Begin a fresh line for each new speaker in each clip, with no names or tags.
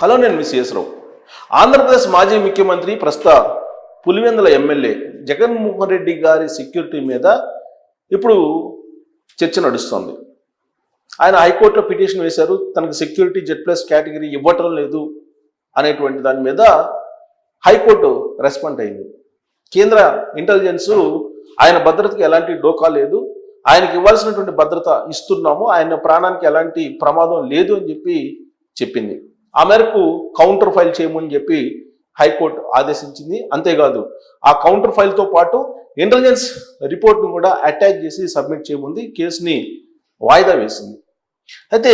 Hello నేను miss యేసరావు Andhra Pradesh మాజీ ముఖ్యమంత్రి ప్రస్తుత పులివెందుల ఎమ్మెల్యే జగన్మోహన్ రెడ్డి గారి సెక్యూరిటీ మీద ఇప్పుడు చర్చ నడుస్తోంది. ఆయన హైకోర్టులో పిటిషన్ వేశారు. తనకు సెక్యూరిటీ జెడ్ ప్లస్ కేటగిరీ ఇవ్వటం లేదు అనేటువంటి దాని మీద హైకోర్టు రెస్పాండ్ అయింది. కేంద్ర ఇంటెలిజెన్స్ ఆయన భద్రతకి ఎలాంటి డోకా లేదు. ఆయనకి ఇవ్వాల్సినటువంటి భద్రత ఇస్తున్నాము. ఆయన ప్రాణానికి ఎలాంటి ప్రమాదం లేదు అని చెప్పి చెప్పింది. ఆ మేరకు కౌంటర్ ఫైల్ చేయమని చెప్పి హైకోర్టు ఆదేశించింది. అంతేకాదు ఆ కౌంటర్ ఫైల్తో పాటు ఇంటెలిజెన్స్ రిపోర్ట్ను కూడా అటాచ్ చేసి సబ్మిట్ చేయముంది కేసుని వాయిదా వేసింది. అయితే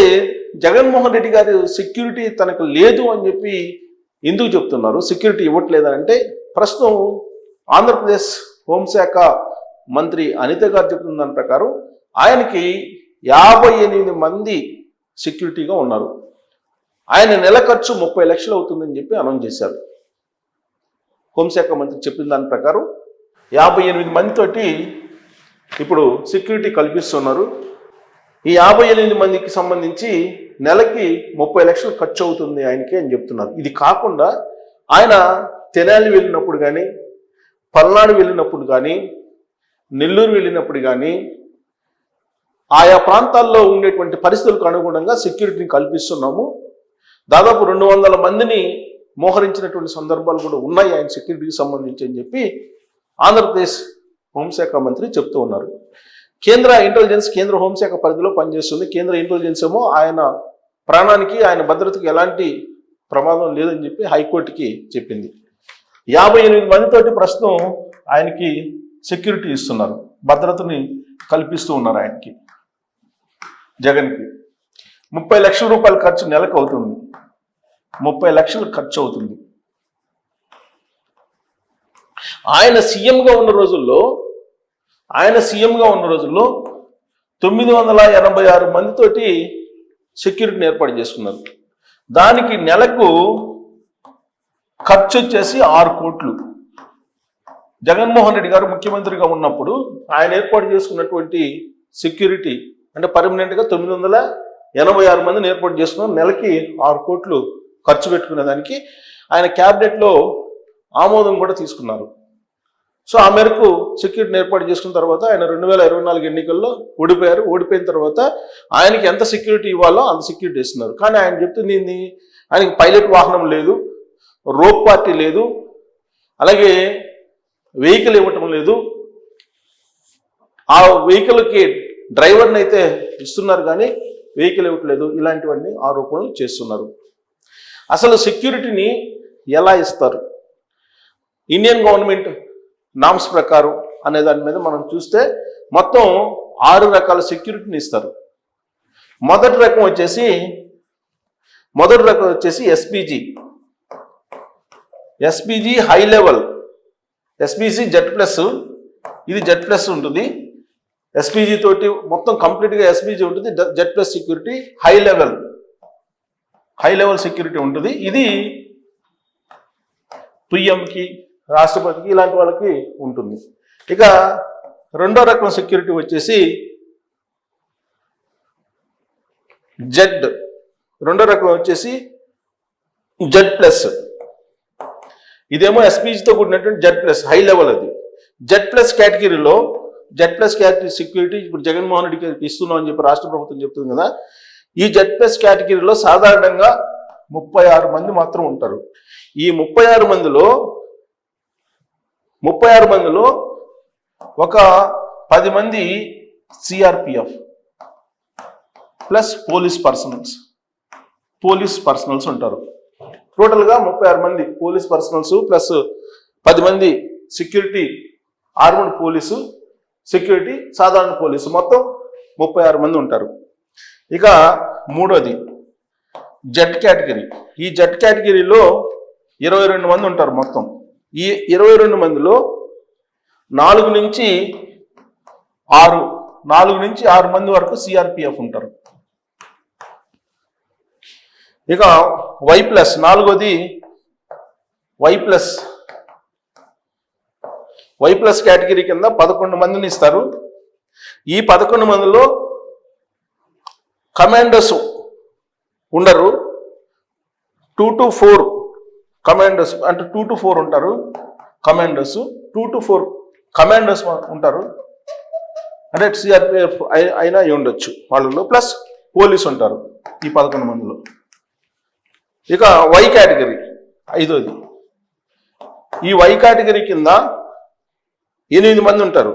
జగన్మోహన్ రెడ్డి గారి సెక్యూరిటీ తనకు లేదు అని చెప్పి ఎందుకు చెప్తున్నారు? సెక్యూరిటీ ఇవ్వట్లేదంటే ప్రస్తుతం ఆంధ్రప్రదేశ్ హోంశాఖ మంత్రి అనిత గారు చెప్తున్న దాని ప్రకారం ఆయనకి యాభై ఎనిమిది మంది సెక్యూరిటీగా ఉన్నారు. ఆయన నెల ఖర్చు ముప్పై లక్షలు అవుతుందని చెప్పి అనౌన్స్ చేశారు. హోంశాఖ మంత్రి చెప్పిన దాని ప్రకారం యాభై ఎనిమిది మందితోటి ఇప్పుడు సెక్యూరిటీ కల్పిస్తున్నారు. ఈ యాభై ఎనిమిది మందికి సంబంధించి నెలకి ముప్పై లక్షలు ఖర్చు అవుతుంది ఆయనకి అని చెప్తున్నారు. ఇది కాకుండా ఆయన తెనాలి వెళ్ళినప్పుడు కానీ పల్నాడు వెళ్ళినప్పుడు కానీ నెల్లూరు వెళ్ళినప్పుడు కానీ ఆయా ప్రాంతాల్లో ఉండేటువంటి పరిస్థితులకు అనుగుణంగా సెక్యూరిటీని కల్పిస్తున్నాము. దాదాపు రెండు వందల మందిని మోహరించినటువంటి సందర్భాలు కూడా ఉన్నాయి ఆయన సెక్యూరిటీకి సంబంధించి అని చెప్పి ఆంధ్రప్రదేశ్ హోంశాఖ మంత్రి చెప్తూ ఉన్నారు. కేంద్ర ఇంటెలిజెన్స్ కేంద్ర హోంశాఖ పరిధిలో పనిచేస్తుంది. కేంద్ర ఇంటెలిజెన్స్ ఏమో ఆయన ప్రాణానికి ఆయన భద్రతకి ఎలాంటి ప్రమాదం లేదని చెప్పి హైకోర్టుకి చెప్పింది. యాభై ఎనిమిది మందితోటి ప్రస్తుతం ఆయనకి సెక్యూరిటీ ఇస్తున్నారు. భద్రతని కల్పిస్తూ ఉన్నారు ఆయనకి. జగన్కి. ముప్పై లక్షల రూపాయల ఖర్చు నెలకు అవుతుంది. ముప్పై లక్షలు ఖర్చు అవుతుంది. ఆయన సీఎంగా ఉన్న రోజుల్లో ఆయన సీఎంగా ఉన్న రోజుల్లో తొమ్మిది వందల ఎనభై ఆరు మందితోటి సెక్యూరిటీని ఏర్పాటు చేసుకున్నారు. దానికి నెలకు ఖర్చు వచ్చేసి ఆరు కోట్లు. జగన్మోహన్ రెడ్డి గారు ముఖ్యమంత్రిగా ఉన్నప్పుడు ఆయన ఏర్పాటు చేసుకున్నటువంటి సెక్యూరిటీ అంటే పర్మనెంట్గా తొమ్మిది వందల ఎనభై ఆరు మందిని ఏర్పాటు చేసుకున్నారు నెలకి ఆరు కోట్లు ఖర్చు పెట్టుకునే దానికి ఆయన క్యాబినెట్లో ఆమోదం కూడా తీసుకున్నారు. సో ఆ మేరకు సెక్యూరిటీని ఏర్పాటు చేసుకున్న తర్వాత ఆయన రెండు వేల ఇరవై నాలుగు ఎన్నికల్లో ఓడిపోయారు. ఓడిపోయిన తర్వాత ఆయనకి ఎంత సెక్యూరిటీ ఇవ్వాలో అంత సెక్యూరిటీ ఇస్తున్నారు. కానీ ఆయన చెప్తుంది ఏంది? ఆయనకి పైలట్ వాహనం లేదు రోప్ పార్టీ లేదు అలాగే వెహికల్ ఇవ్వటం లేదు. ఆ వెహికల్కి డ్రైవర్ని అయితే ఇస్తున్నారు కానీ వెహికల్ ఇవ్వట్లేదు ఇలాంటివన్నీ ఆరోపణలు చేస్తున్నారు. అసలు సెక్యూరిటీని ఎలా ఇస్తారు? ఇండియన్ గవర్నమెంట్ నామ్స్ ప్రకారం అనే దాని మీద మనం చూస్తే మొత్తం ఆరు రకాల సెక్యూరిటీని ఇస్తారు. మొదటి రకం వచ్చేసి మొదటి రకం వచ్చేసి SPG SPG high level. SPG Z plus. ఇది జెడ్ ప్లస్ ఉంటుంది. ఎస్పీజీ తోటి మొత్తం కంప్లీట్గా ఎస్పీజీ ఉంటుంది. Z plus security high level high level security ఉంటుంది. ఇది పిఎంకి రాష్ట్రపతికి ఇలాంటి వాళ్ళకి ఉంటుంది. ఇక రెండో రకం సెక్యూరిటీ వచ్చేసి జెడ్ రెండో రకం వచ్చేసి జెడ్ ప్లస్ ఇదేమో ఎస్పీజీతో కూడినటువంటి జెడ్ ప్లస్ హై లెవెల్ అది. జెడ్ ప్లస్ కేటగిరీలో జెడ్ ప్లస్ క్యాటరీ సెక్యూరిటీ ఇప్పుడు జగన్మోహన్ రెడ్డికి ఇస్తున్నాం అని చెప్పి రాష్ట్ర ప్రభుత్వం చెప్తుంది కదా. ఈ జెడ్ ప్లస్ కేటగిరీలో సాధారణంగా ముప్పై ఆరు మంది మాత్రం ఉంటారు. ఈ ముప్పై ఆరు మందిలో ముప్పై ఆరు మందిలో ఒక పది మంది CRPF plus police personnels police personnels ఉంటారు. టోటల్గా ముప్పై ఆరు మంది పోలీస్ పర్సనల్స్ ప్లస్ పది మంది సెక్యూరిటీ ఆర్మడ్ పోలీసు సెక్యూరిటీ సాధారణ పోలీసు. మొత్తం ముప్పై ఆరు మంది ఉంటారు. ఇక మూడోది జెడ్ కేటగిరీ. ఈ జెడ్ కేటగిరీలో ఇరవై రెండు మంది ఉంటారు మొత్తం. ఈ ఇరవై రెండు మందిలో నాలుగు నుంచి ఆరు నాలుగు నుంచి ఆరు మంది వరకు సిఆర్పిఎఫ్ ఉంటారు. ఇక వై ప్లస్ నాలుగోది Y plus. Y plus category కింద పదకొండు మందిని ఇస్తారు. ఈ పదకొండు మందిలో కమాండర్స్ ఉండరు. టూ టు ఫోర్ కమాండర్స్ అంటే టూ టు ఫోర్ ఉంటారు. Commanders two to four commanders ఉంటారు. అంటే సిఆర్పిఎఫ్ అయినా అయి ఉండొచ్చు. వాళ్ళలో ప్లస్ పోలీస్ ఉంటారు ఈ పదకొండు మందిలో. ఇక వై కేటగిరీ ఐదోది. ఈ వై కేటగిరీ కింద ఎనిమిది మంది ఉంటారు.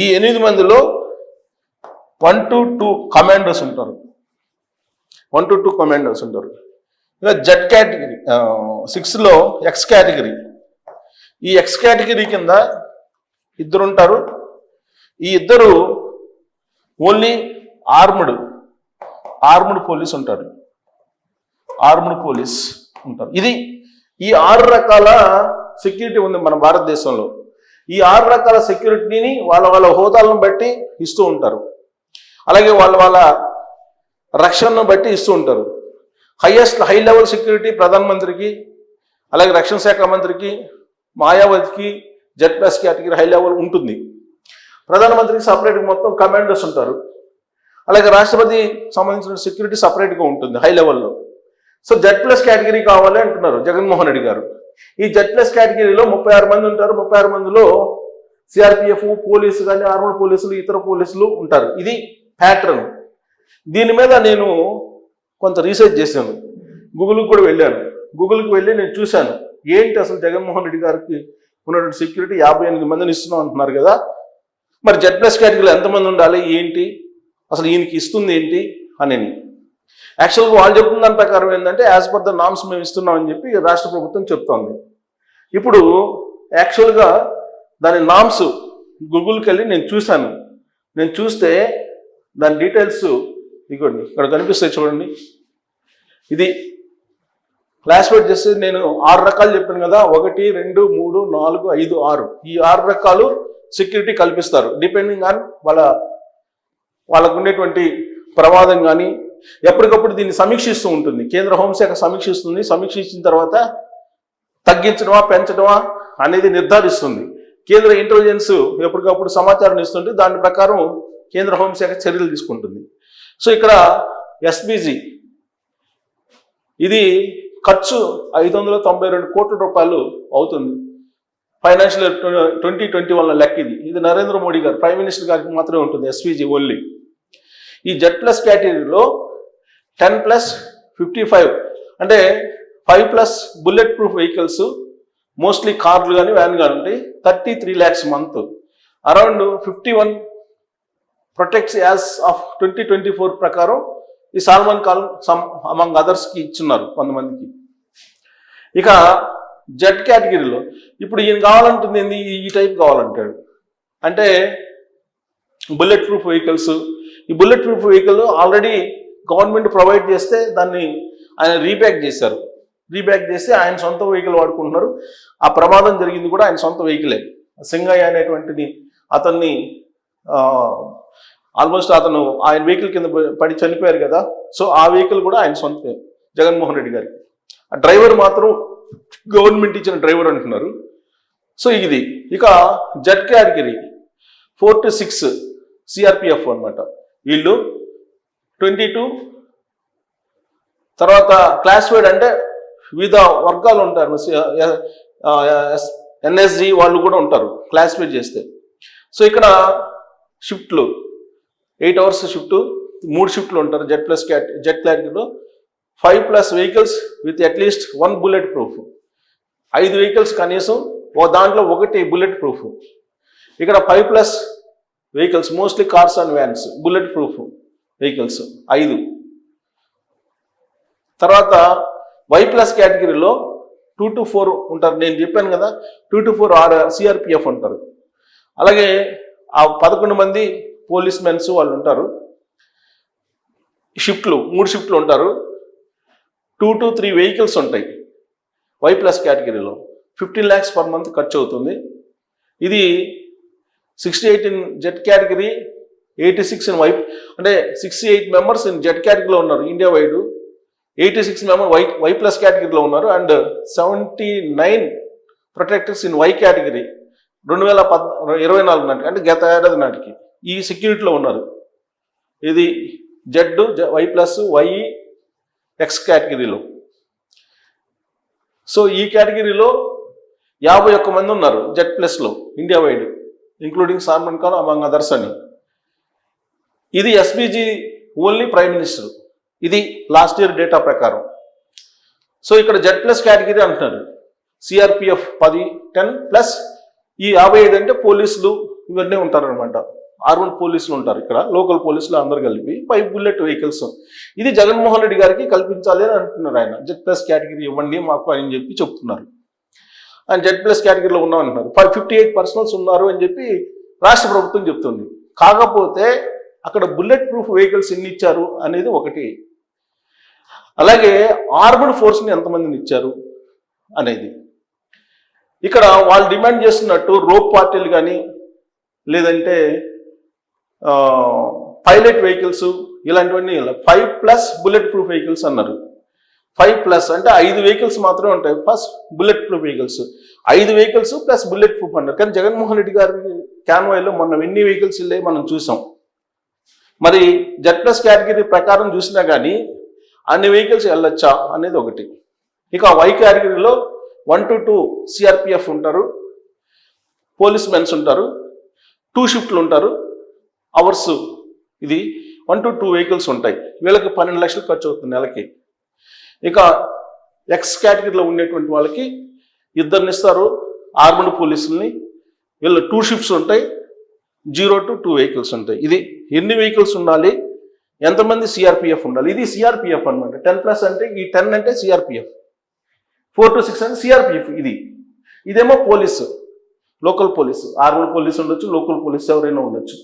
ఈ ఎనిమిది మందిలో వన్ టు టూ కమాండర్స్ ఉంటారు. వన్ టు టూ కమాండర్స్ ఉంటారు. ఇలా జెడ్ కేటగిరీ సిక్స్లో ఎక్స్ కేటగిరీ ఈ ఎక్స్ కేటగిరీ కింద ఇద్దరు ఉంటారు ఈ ఇద్దరు ఓన్లీ ఆర్ముడ్ ఆర్ముడ్ పోలీస్ ఉంటారు. ఆర్ముడ్ పోలీస్ ఉంటారు. ఇది ఈ ఆరు రకాల సెక్యూరిటీ ఉంది మన భారతదేశంలో. ఈ ఆరు రకాల సెక్యూరిటీని వాళ్ళ వాళ్ళ హోదాలను బట్టి ఇస్తూ ఉంటారు. అలాగే వాళ్ళ వాళ్ళ రక్షణను బట్టి ఇస్తూ ఉంటారు. హైయెస్ట్ హై లెవెల్ సెక్యూరిటీ ప్రధానమంత్రికి అలాగే రక్షణ శాఖ మంత్రికి మాయావతికి Z plus category high level ఉంటుంది. ప్రధానమంత్రికి సపరేట్గా మొత్తం కమాండర్స్ ఉంటారు. అలాగే రాష్ట్రపతి సంబంధించిన సెక్యూరిటీ సపరేట్గా ఉంటుంది హై లెవెల్లో సో జెడ్ ప్లస్ కేటగిరీ కావాలి అంటున్నారు జగన్మోహన్ రెడ్డి గారు. ఈ జడ్లెస్ కేటగిరీలో ముప్పై ఆరు మంది ఉంటారు. ముప్పై ఆరు మందిలో సిఆర్పిఎఫ్ పోలీసు కానీ ఆర్మల్ పోలీసులు ఇతర పోలీసులు ఉంటారు. ఇది ప్యాటర్న్ దీని మీద నేను కొంత రీసెర్చ్ చేశాను. గూగుల్కి కూడా వెళ్ళాను. గూగుల్కి వెళ్ళి నేను చూశాను. ఏంటి అసలు జగన్మోహన్ రెడ్డి గారికి ఉన్నటువంటి సెక్యూరిటీ యాభై ఎనిమిది మందిని ఇస్తున్నాం అంటున్నారు కదా. మరి జెడ్ ప్లస్ కేటగిరీలో ఎంతమంది ఉండాలి? ఏంటి? అసలు ఈయనకి ఇస్తుంది ఏంటి? అని యాక్చువల్గా వాళ్ళు చెప్తున్న దాని ప్రకారం ఏంటంటే యాజ్ పర్ ద నామ్స్ మేము ఇస్తున్నామని చెప్పి రాష్ట్ర ప్రభుత్వం చెప్తోంది. ఇప్పుడు యాక్చువల్గా దాని నామ్స్ గూగుల్కి వెళ్ళి నేను చూశాను. నేను చూస్తే దాని డీటెయిల్స్ ఇదిగోండి ఇక్కడ కనిపిస్తాయి చూడండి. ఇది క్లాసిఫైడ్ చేస్తే నేను ఆరు రకాలు చెప్పాను కదా ఒకటి రెండు మూడు నాలుగు ఐదు ఆరు. ఈ ఆరు రకాలు సెక్యూరిటీ కల్పిస్తారు. డిపెండింగ్ ఆన్ వాళ్ళ వాళ్ళకు ఉండేటువంటి ప్రమాదం కానీ ఎప్పటికప్పుడు దీన్ని సమీక్షిస్తూ ఉంటుంది. కేంద్ర హోంశాఖ సమీక్షిస్తుంది. సమీక్షించిన తర్వాత తగ్గించడమా పెంచడమా అనేది నిర్ధారిస్తుంది. కేంద్ర ఇంటెలిజెన్స్ ఎప్పటికప్పుడు సమాచారం ఇస్తుంటే దాని ప్రకారం కేంద్ర హోంశాఖ చర్యలు తీసుకుంటుంది. సో ఇక్కడ ఎస్బీజీ ఇది ఖర్చు ఐదు వందల తొంభై రెండు కోట్ల రూపాయలు అవుతుంది. ఫైనాన్షియల్ ట్వంటీ ట్వంటీ వల్ల లెక్క ఇది. ఇది నరేంద్ర మోడీ గారు ప్రైమ్ మినిస్టర్ గారికి మాత్రమే ఉంటుంది ఎస్వీజీ ఓన్లీ. ఈ జెడ్ ప్లస్ కేటగిరీలో టెన్ ప్లస్ ఫిఫ్టీ ఫైవ్. అంటే five plus bullet proof vehicles mostly కార్లు కానీ వ్యాన్ కానీ ఉంటాయి. Thirty three lakhs month. Around fifty one protectees as of twenty twenty four ప్రకారం ఈ సాల్మాన్ కాల్ సమ్ అమంగ్ అదర్స్కి ఇచ్చున్నారు కొంతమందికి. ఇక జెడ్ కేటగిరీలో ఇప్పుడు ఈయన కావాలంటుంది ఏంది? ఈ- ఈ టైప్ కావాలంటాడు. అంటే బుల్లెట్ ప్రూఫ్ వెహికల్స్. ఈ bullet proof vehicle already government provide చేస్తే దాన్ని ఆయన రీబ్యాక్ చేశారు. రీబ్యాక్ చేస్తే ఆయన సొంత వెహికల్ వాడుకుంటున్నారు. ఆ ప్రమాదం జరిగింది కూడా ఆయన సొంత వెహికలే. సింగయ్య అనేటువంటిది అతన్ని ఆల్మోస్ట్ అతను ఆయన వెహికల్ కింద పడి- చనిపోయారు కదా. సో ఆ వెహికల్ కూడా ఆయన సొంత జగన్మోహన్ రెడ్డి గారికి. ఆ డ్రైవర్ మాత్రం గవర్నమెంట్ ఇచ్చిన డ్రైవర్ అంటున్నారు. సో ఇది ఇక Z category four to six CRPF అన్నమాట. వీళ్ళు ట్వంటీ టూ. తర్వాత క్లాసిఫైడ్ అంటే వివిధ వర్గాలు ఉంటారు. ఎన్ఎస్జి వాళ్ళు కూడా ఉంటారు క్లాసిఫైడ్ చేస్తే. సో ఇక్కడ షిఫ్ట్లు ఎయిట్ అవర్స్ షిఫ్ట్ మూడు షిఫ్ట్లు ఉంటారు. Z plus cat Z క్లారిటీలో five plus vehicles with at least one bullet proof. ఐదు వెహికల్స్ కనీసం ఓ దాంట్లో ఒకటి బుల్లెట్ ప్రూఫ్. ఇక్కడ five plus vehicles mostly cars and vans bullet proof. Vehicles ఐదు. తర్వాత వై ప్లస్ కేటగిరీలో టూ టు ఫోర్ ఉంటారు. నేను చెప్పాను కదా two to four or CRPF ఉంటారు. అలాగే ఆ పదకొండు మంది పోలీస్ మెన్స్ వాళ్ళు ఉంటారు. షిఫ్ట్లు మూడు షిఫ్ట్లు ఉంటారు. టూ టు త్రీ వెహికల్స్ ఉంటాయి. వై ప్లస్ కేటగిరీలో ఫిఫ్టీన్ ల్యాక్స్ పర్ మంత్ ఖర్చు అవుతుంది. ఇది sixty eighteen Z category eighty six in Y అంటే sixty eight members in Z కేటగిరీలో ఉన్నారు India wide eighty six member Y Y plus కేటగిరీలో ఉన్నారు and seventy nine protectors in Y category రెండు వేల పద్ ఇరవై నాలుగు నాటికి అంటే గత ఏడాది నాటికి ఈ సెక్యూరిటీలో ఉన్నారు. ఇది Z Y plus Y X కేటగిరీలో సో ఈ కేటగిరీలో యాభై ఒక్క మంది ఉన్నారు జెడ్ ప్లస్లో India wide including Salman Khan among others అని. ఇది ఎస్బీజీ ఓన్లీ ప్రైమ్ మినిస్టర్ ఇది లాస్ట్ ఇయర్ డేటా ప్రకారం. సో ఇక్కడ జెడ్ ప్లస్ కేటగిరీ అంటున్నారు. సిఆర్పిఎఫ్ పది టెన్ ప్లస్ ఈ యాభై ఐదు అంటే పోలీసులు ఇవన్నీ ఉంటారనమాట ఆర్మల్ పోలీసులు ఉంటారు ఇక్కడ. లోకల్ పోలీసులు అందరు కలిపి ఫైవ్ బుల్లెట్ వెహికల్స్ ఇది జగన్మోహన్ రెడ్డి గారికి కల్పించాలి అని అంటున్నారు ఆయన. జెడ్ ప్లస్ కేటగిరీ ఇవ్వండి మాకు అని చెప్పి చెప్తున్నారు. ఆయన జెడ్ ప్లస్ కేటగిరీలో ఉన్నాం అంటున్నారు ఫైవ్ ఫిఫ్టీ ఎయిట్ పర్సనల్స్ ఉన్నారు అని చెప్పి రాష్ట్ర ప్రభుత్వం చెప్తుంది. కాకపోతే అక్కడ బుల్లెట్ ప్రూఫ్ వెహికల్స్ ఎన్ని ఇచ్చారు అనేది ఒకటి. అలాగే ఆర్మడ్ ఫోర్స్ని ఎంతమందిని ఇచ్చారు అనేది. ఇక్కడ వాళ్ళు డిమాండ్ చేస్తున్నట్టు రోప్ పార్టీలు కానీ లేదంటే పైలట్ వెహికల్స్ ఇలాంటివన్నీ five plus bullet proof vehicles అన్నారు. ఫైవ్ ప్లస్ అంటే ఐదు వెహికల్స్ మాత్రమే ఉంటాయి. First bullet proof vehicles. ఐదు వెహికల్స్ ప్లస్ బుల్లెట్ ప్రూఫ్ అన్నారు. కానీ జగన్మోహన్ రెడ్డి గారి క్యాన్వాయ్లో మొన్న ఎన్ని వెహికల్స్ వెళ్ళే మనం చూసాం. మరి జెడ్ ప్లస్ కేటగిరీ ప్రకారం చూసినా కానీ అన్ని వెహికల్స్ వెళ్ళొచ్చా అనేది ఒకటి. ఇక వై కేటగిరీలో వన్ టు టూ సిఆర్పిఎఫ్ ఉంటారు. పోలీస్ మెన్స్ ఉంటారు టూ షిఫ్ట్లు ఉంటారు. అవర్స్ ఇది వన్ టు టూ వెహికల్స్ ఉంటాయి. వీళ్ళకి పన్నెండు లక్షలు ఖర్చు అవుతుంది నెలకి. ఇక ఎక్స్ కేటగిరీలో ఉండేటువంటి వాళ్ళకి ఇద్దరిని ఇస్తారు. ఆర్మడ్ పోలీసుల్ని వీళ్ళు టూ షిఫ్ట్స్ ఉంటాయి. జీరో టు టూ వెహికల్స్ ఉంటాయి. ఇది ఎన్ని వెహికల్స్ ఉండాలి? ఎంతమంది సిఆర్పిఎఫ్ ఉండాలి? ఇది సిఆర్పిఎఫ్ అనమాట టెన్ ప్లస్ అంటే ఈ టెన్ అంటే సిఆర్పిఎఫ్ ఫోర్ టు సిక్స్ అంటే సిఆర్పిఎఫ్ ఇది. ఇదేమో police. Local police. Armed police ఉండొచ్చు లోకల్ పోలీస్ ఎవరైనా ఉండొచ్చు.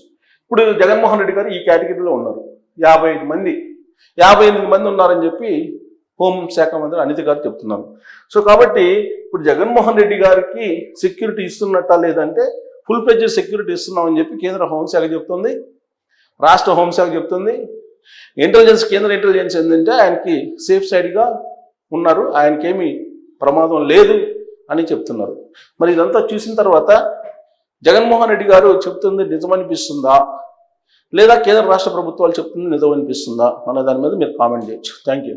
ఇప్పుడు జగన్మోహన్ రెడ్డి గారు ఈ కేటగిరీలో ఉన్నారు. యాభై ఐదు మంది. యాభై ఎనిమిది మంది ఉన్నారని చెప్పి హోంశాఖ మంత్రి అనిత గారు చెప్తున్నారు. సో కాబట్టి ఇప్పుడు జగన్మోహన్ రెడ్డి గారికి సెక్యూరిటీ ఇస్తున్నట్టా లేదంటే ఫుల్ ప్లెడ్జ్ సెక్యూరిటీ ఇస్తున్నామని చెప్పి కేంద్ర హోంశాఖ చెప్తుంది. రాష్ట్ర హోంశాఖ చెప్తుంది. ఇంటెలిజెన్స్ కేంద్ర ఇంటెలిజెన్స్ ఏంటంటే ఆయనకి సేఫ్ సైడ్గా ఉన్నారు. ఆయనకేమి ప్రమాదం లేదు అని చెప్తున్నారు. మరి ఇదంతా చూసిన తర్వాత జగన్మోహన్ రెడ్డి గారు చెప్తుంది నిజమనిపిస్తుందా? లేదా కేంద్ర రాష్ట్ర ప్రభుత్వాలు చెప్తుంది నిజమనిపిస్తుందా? అనే దాని మీద మీరు కామెంట్ చేయొచ్చు. Thank you